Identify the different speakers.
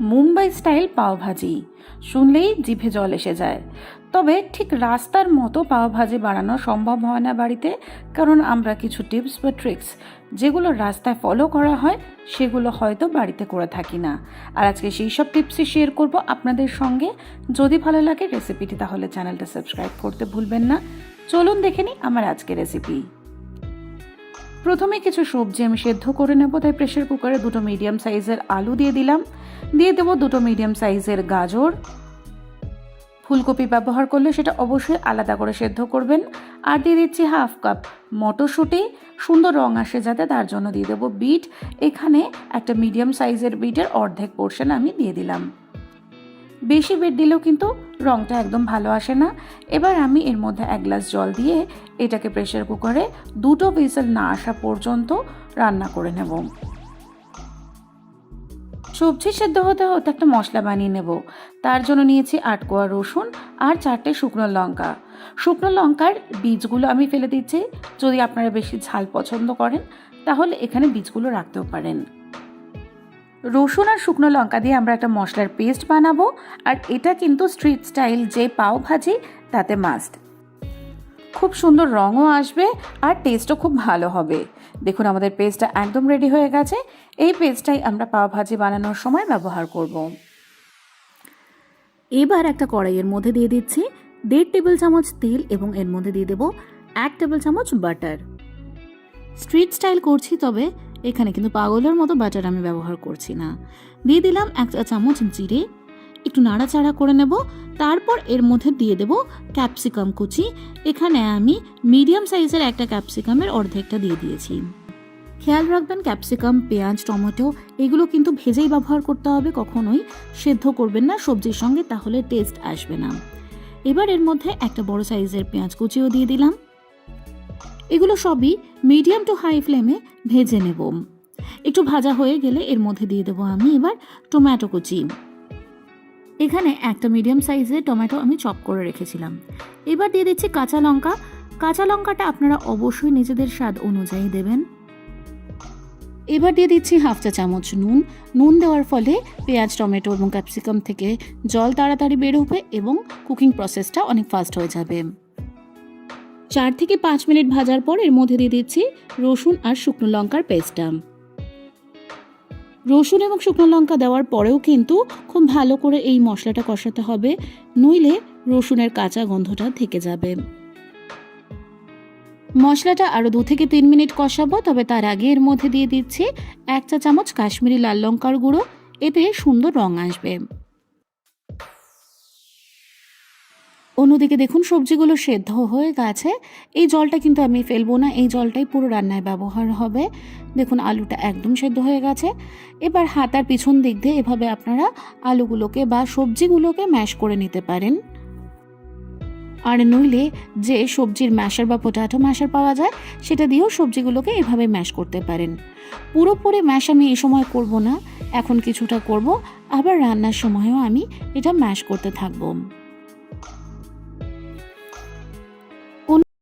Speaker 1: Mumbai style pav bhaji. শুনলেই জিভে জল এসে যায়। তবে ঠিক রাস্তার মতো পাওভাজি বানানো সম্ভব হয় না বাড়িতে, কারণ আমরা কিছু টিপস বা ট্রিক্স যেগুলো রাস্তায় ফলো করা হয়, সেগুলো হয়তো বাড়িতে করে থাকি না। আর আজকে সেই সব টিপসই শেয়ার করব আপনাদের সঙ্গে। যদি ভালো লাগে রেসিপিটি, তাহলে চ্যানেলটা সাবস্ক্রাইব করতে ভুলবেন না। চলুন দেখে নিই আমার আজকের রেসিপি। প্রথমে কিছু সবজি আমি সেদ্ধ করে নেব, তাই প্রেশার কুকারে দুটো মিডিয়াম সাইজের আলু দিয়ে দিলাম। দিয়ে দেবো দুটো মিডিয়াম সাইজের গাজর। ফুলকপি ব্যবহার করলে সেটা অবশ্যই আলাদা করে সেদ্ধ করবেন। আর দিয়ে দিচ্ছি হাফ কাপ মটরশুঁটি। সুন্দর রং আসে যাতে তার জন্য দিয়ে দেবো বিট এখানে একটা মিডিয়াম সাইজের বিটের অর্ধেক পোর্শন আমি দিয়ে দিলাম। বেশি বিট দিলেও কিন্তু রংটা একদম ভালো আসে না। এবার আমি এর মধ্যে এক গ্লাস জল দিয়ে এটাকে প্রেশার কুকারে দুটো হুইসেল না আসা পর্যন্ত রান্না করে নেব। সবজি সেদ্ধ হতে হতে একটা মশলা বানিয়ে নেব। তার জন্য নিয়েছি আট কোয়া রসুন আর চারটে শুকনো লঙ্কা। শুকনো লঙ্কার বীজগুলো আমি ফেলে দিচ্ছি। যদি আপনারা বেশি ঝাল পছন্দ করেন, তাহলে এখানে বীজগুলো রাখতেও পারেন। রসুন আর শুকনো লঙ্কা দিয়ে আমরা একটা মশলার পেস্ট বানাবো, আর এটা কিন্তু স্ট্রিট স্টাইল যে পাও ভাজি, তাতে মাস্ট খুব সুন্দর রঙও আসবে আর টেস্টও খুব ভালো হবে। দেখুন, আমাদের পেস্টটা একদম রেডি হয়ে গেছে। এই পেস্টটাই আমরা পাও ভাজি বানানোর সময় ব্যবহার করব। এবার একটা কড়াইয়ের মধ্যে দিয়ে দিচ্ছি দেড় টেবিল চামচ তেল এবং এর মধ্যে দিয়ে দেবো এক টেবিল চামচ বাটার স্ট্রিট স্টাইল করছি তবে এখানে কিন্তু পাগলের মতো বাটার আমি ব্যবহার করছি না। দিয়ে দিলাম এক চা চামচ জিরে, একটু নাড়াচাড়া করে নেব, তারপর এর মধ্যে দিয়ে দেব ক্যাপসিকাম কুচি। এখানে আমি মিডিয়াম সাইজের একটা ক্যাপসিকামের অর্ধেকটা দিয়ে দিয়েছি। খেয়াল রাখবেন ক্যাপসিকাম, পেঁয়াজ, টমেটো, এগুলো কিন্তু ভেজেই ব্যবহার করতে হবে, কখনোই সেদ্ধ করবেন না, সবজির সঙ্গে, তাহলে টেস্ট আসবে না। এবার এর মধ্যে একটা বড় সাইজের পেঁয়াজ কুচিও দিয়ে দিলাম। এগুলো সবই মিডিয়াম টু হাই ফ্লেমে ভেজে নেব। একটু ভাজা হয়ে গেলে এর মধ্যে দিয়ে দেবো আমি এবার টমেটো কুচি। এখানে একটা মিডিয়াম সাইজের টমেটো আমি চপ করে রেখেছিলাম। এবার দিয়ে দিচ্ছি কাঁচা লঙ্কা। কাঁচা লঙ্কাটা আপনারা অবশ্যই নিজেদের স্বাদ অনুযায়ী দেবেন। এবার দিয়ে দিচ্ছি হাফ চা চামচ নুন। নুন দেওয়ার ফলে পেঁয়াজ, টমেটো এবং ক্যাপসিকাম থেকে জল তাড়াতাড়ি বেরোবে এবং কুকিং প্রসেসটা অনেক ফাস্ট হয়ে যাবে। চার থেকে পাঁচ মিনিট ভাজার পর এর মধ্যে দিয়ে দিচ্ছি রসুন আর শুকনো লঙ্কার পেস্টটা। রসুন এবং শুকনো লঙ্কা দেওয়ার পরেও কিন্তু খুব ভালো করে এই মশলাটা কষাতে হবে, নইলে রসুনের কাঁচা গন্ধটা থেকে যাবে। মশলাটা আরও দু থেকে তিন মিনিট কষাবো, তবে তার আগে এর মধ্যে দিয়ে দিচ্ছি এক চা চামচ কাশ্মীরি লাল লঙ্কার গুঁড়ো, এতে সুন্দর রং আসবে। অন্যদিকে দেখুন, সবজিগুলো সেদ্ধ হয়ে গেছে। এই জলটা কিন্তু আমি ফেলব না, এই জলটাই পুরো রান্নায় ব্যবহার হবে। দেখুন, আলুটা একদম সেদ্ধ হয়ে গেছে। এবার হাতার পিছন দিক দিয়ে এভাবে আপনারা আলুগুলোকে বা সবজিগুলোকে ম্যাশ করে নিতে পারেন। আর নইলে যে সবজির ম্যাশার বা পোটাটো ম্যাশার পাওয়া যায়, সেটা দিয়েও সবজিগুলোকে এভাবে ম্যাশ করতে পারেন। পুরোপুরি ম্যাশ আমি এই সময় করব না, এখন কিছুটা করব, আবার রান্নার সময়ও আমি এটা ম্যাশ করতে থাকব।